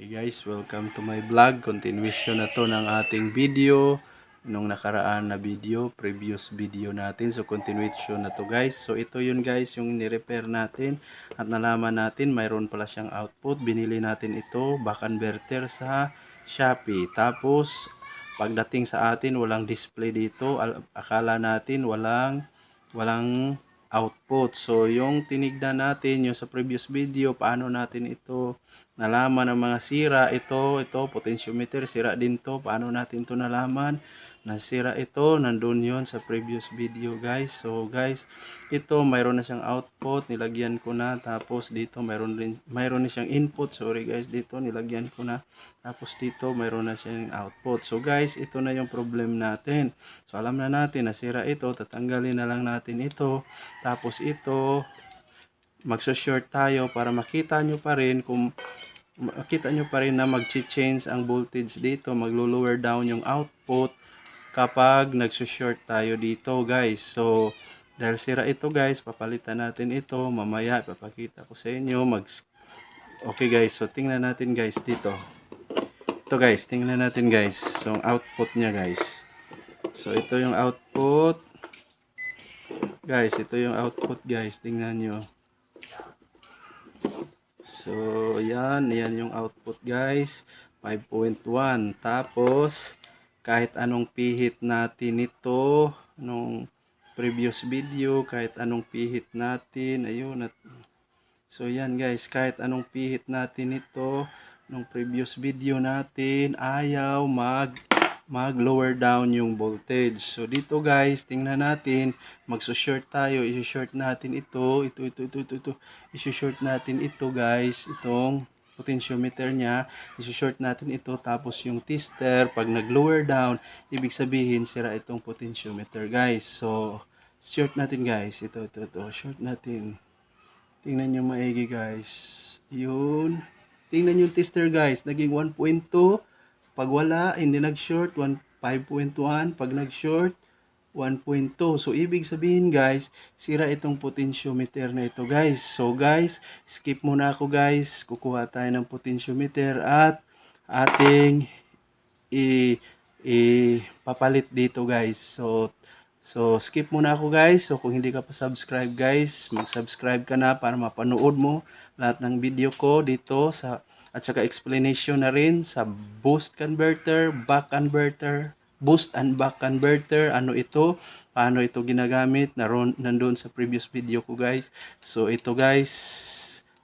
Okay guys, welcome to my vlog. Continuation na to ng ating video. Nung nakaraan na video, previous video natin. So continuation na to guys. So ito yun guys, yung ni-repair natin. At nalaman natin, mayroon pala siyang output. Binili natin ito, back converter sa Shopee. Tapos, pagdating sa atin, walang display dito. Al- Akala natin walang walang output. So, yung tinignan natin, yung sa previous video, paano natin ito nalaman ng mga sira. Ito, ito, potentiometer, sira din to. Paano natin to nalaman? Nasira ito, nandun yon sa previous video guys. So, guys, ito, mayroon na siyang output, nilagyan ko na. Tapos, dito, mayroon, rin, mayroon na siyang input. Sorry guys, dito, nilagyan ko na. Tapos, dito, mayroon na siyang output. So, guys, ito na yung problem natin. So, alam na natin, nasira ito, tatanggalin na lang natin ito. Tapos ito, magso-short tayo para makita nyo pa rin kung makita nyo pa rin na mag-change ang voltage dito, maglo-lower down yung output kapag nagso-short tayo dito guys. So, dahil sira ito guys, papalitan natin ito. Mamaya, papakita ko sa inyo. Mag okay guys, so tingnan natin guys dito. Ito guys, tingnan natin guys. So, output niya guys. So, ito yung output. Guys, ito yung output guys. Tingnan nyo. So, yan. Yan yung output guys. 5.1. Tapos, kahit anong pihit natin ito, nung previous video, kahit anong pihit natin, ayun. At, so, yan guys. Kahit anong pihit natin ito, nung previous video natin, ayaw mag mag lower down yung voltage. So dito guys, tingnan natin, magso-short tayo, i-short natin ito, ito, ito, ito, ito, ito, i-short natin ito guys, itong potentiometer niya, i-short natin ito, tapos yung tester, pag nag-lower down, ibig sabihin, sira itong potentiometer guys. So, short natin guys, ito, ito, ito, short natin. Tingnan nyo maigi guys. Yun. Tingnan yung tester guys, naging 1.2, pag wala, hindi nag-short, 5.1. Pag nag-short, 1.2. So, ibig sabihin guys, sira itong potentiometer na ito guys. So guys, skip muna ako guys. Kukuha tayo ng potentiometer at ating i, i papalit dito guys. So, so skip muna ako guys. So, kung hindi ka pa subscribe guys, mag-subscribe ka na para mapanood mo lahat ng video ko dito sa at saka explanation na rin sa boost converter, back converter, boost and back converter, ano ito, paano ito ginagamit, naroon, nandun sa previous video ko guys. So ito guys,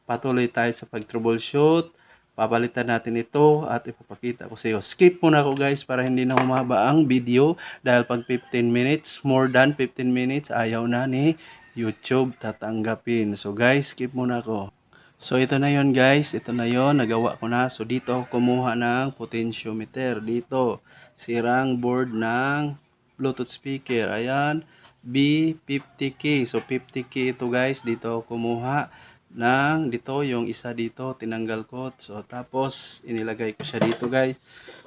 patuloy tayo sa pag-troubleshoot, papalitan natin ito at ipapakita ko sa iyo. Skip muna ako guys para hindi na humaba ang video dahil pag 15 minutes, more than 15 minutes, ayaw na ni YouTube tatanggapin. So guys, skip muna ako. So ito na yon guys, ito na yon nagawa ko na. So dito ako kumuha ng potentiometer. Dito, sirang board ng Bluetooth speaker. Ayan, B50K. So 50K ito guys, dito ako kumuha ng dito, yung isa dito, tinanggal ko. So tapos, inilagay ko siya dito guys.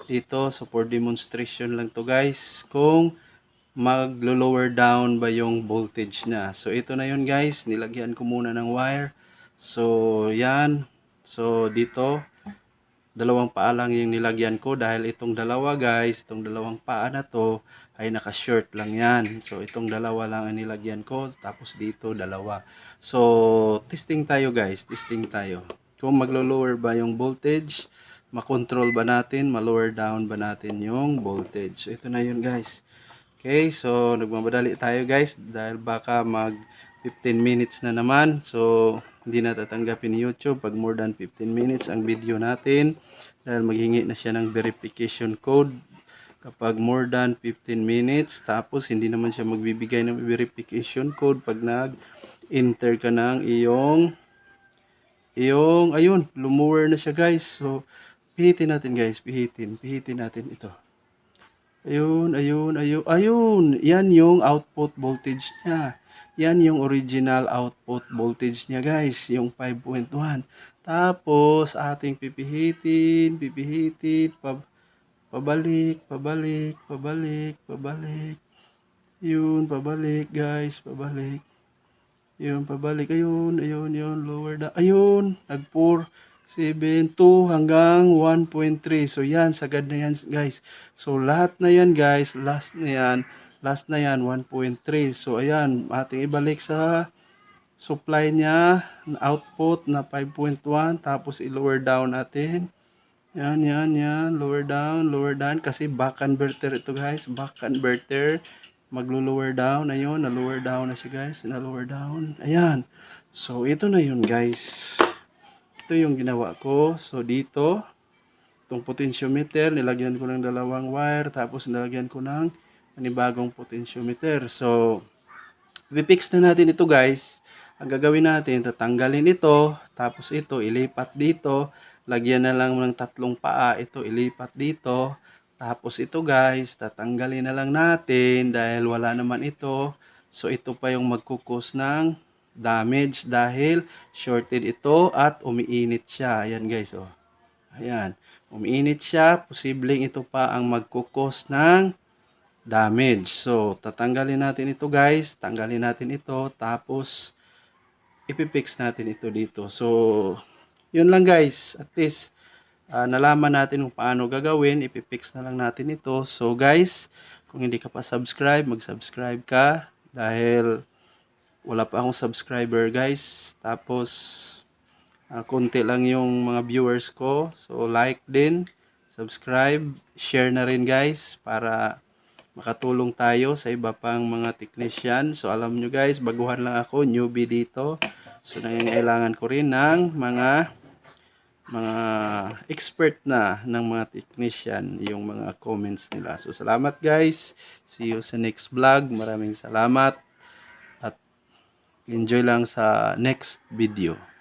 Dito, so for demonstration lang to guys, kung maglo-lower down ba yung voltage na. So ito na yon guys, nilagyan ko muna ng wire. So, yan. So, dito, dalawang paa lang yung nilagyan ko dahil itong dalawa guys, itong dalawang paa na to ay naka-short lang yan. So, itong dalawa lang ang nilagyan ko. Tapos dito, dalawa. So, testing tayo guys. Testing tayo. Kung maglo-lower ba yung voltage, makontrol ba natin, ma-lower down ba natin yung voltage. So, ito na yun guys. Okay, so nagmamadali tayo guys dahil baka mag 15 minutes na naman. So, hindi na tatanggapin ni YouTube pag more than 15 minutes ang video natin. Dahil maghingi na siya ng verification code kapag more than 15 minutes. Tapos, hindi naman siya magbibigay ng verification code pag nag-enter ka ng iyong iyong, ayun, lumuwer na siya guys. So, pihitin natin guys, pihitin, pihitin natin ito. Ayun, ayun, ayun, ayun. Yan yung output voltage niya. Yan yung original output voltage niya guys, yung 5.1. Tapos ating pipihitin, pipihitin, pab pabalik, pabalik, pabalik, pabalik. Yun, pabalik guys, pabalik. Yun, pabalik. Ayun, ayun, yun, lower down. Ayun. 7, 2 hanggang 1.3. So yan, sagad na yan guys. So lahat na yan guys, last na yan, last na yan 1.3. So ayan, ating ibalik sa supply niya, na output na 5.1, tapos i-lower down natin. Yan, yan, yan, lower down, lower down, kasi back converter ito guys, back converter. Maglo-lower down, ayun, na-lower down na siya guys, na-lower down. Ayan. So ito na yun guys ito yung ginawa ko. So, dito, itong potentiometer, nilagyan ko ng dalawang wire, tapos nilagyan ko ng panibagong potentiometer. So, i-fix na natin ito guys. Ang gagawin natin, tatanggalin ito, tapos ito, ilipat dito, lagyan na lang ng tatlong paa, ito, ilipat dito, tapos ito guys, tatanggalin na lang natin dahil wala naman ito. So, ito pa yung magkukos ng damage dahil shorted ito at umiinit siya. Ayan guys, oh. Ayan. Umiinit siya, posibleng ito pa ang magkukos ng damage. So, tatanggalin natin ito guys. Tanggalin natin ito. Tapos, ipipix natin ito dito. So, yun lang guys. At least, ah, nalaman natin kung paano gagawin. Ipipix na lang natin ito. So, guys, kung hindi ka pa subscribe, mag-subscribe ka. Dahil, wala pa akong subscriber guys tapos ah, konti lang yung mga viewers ko so like din subscribe share na rin guys para makatulong tayo sa iba pang mga technician. So alam nyo guys baguhan lang ako newbie dito. So nangangailangan ko rin ng mga mga expert na ng mga technician yung mga comments nila. So salamat guys. See you sa next vlog. Maraming salamat. Enjoy lang sa next video.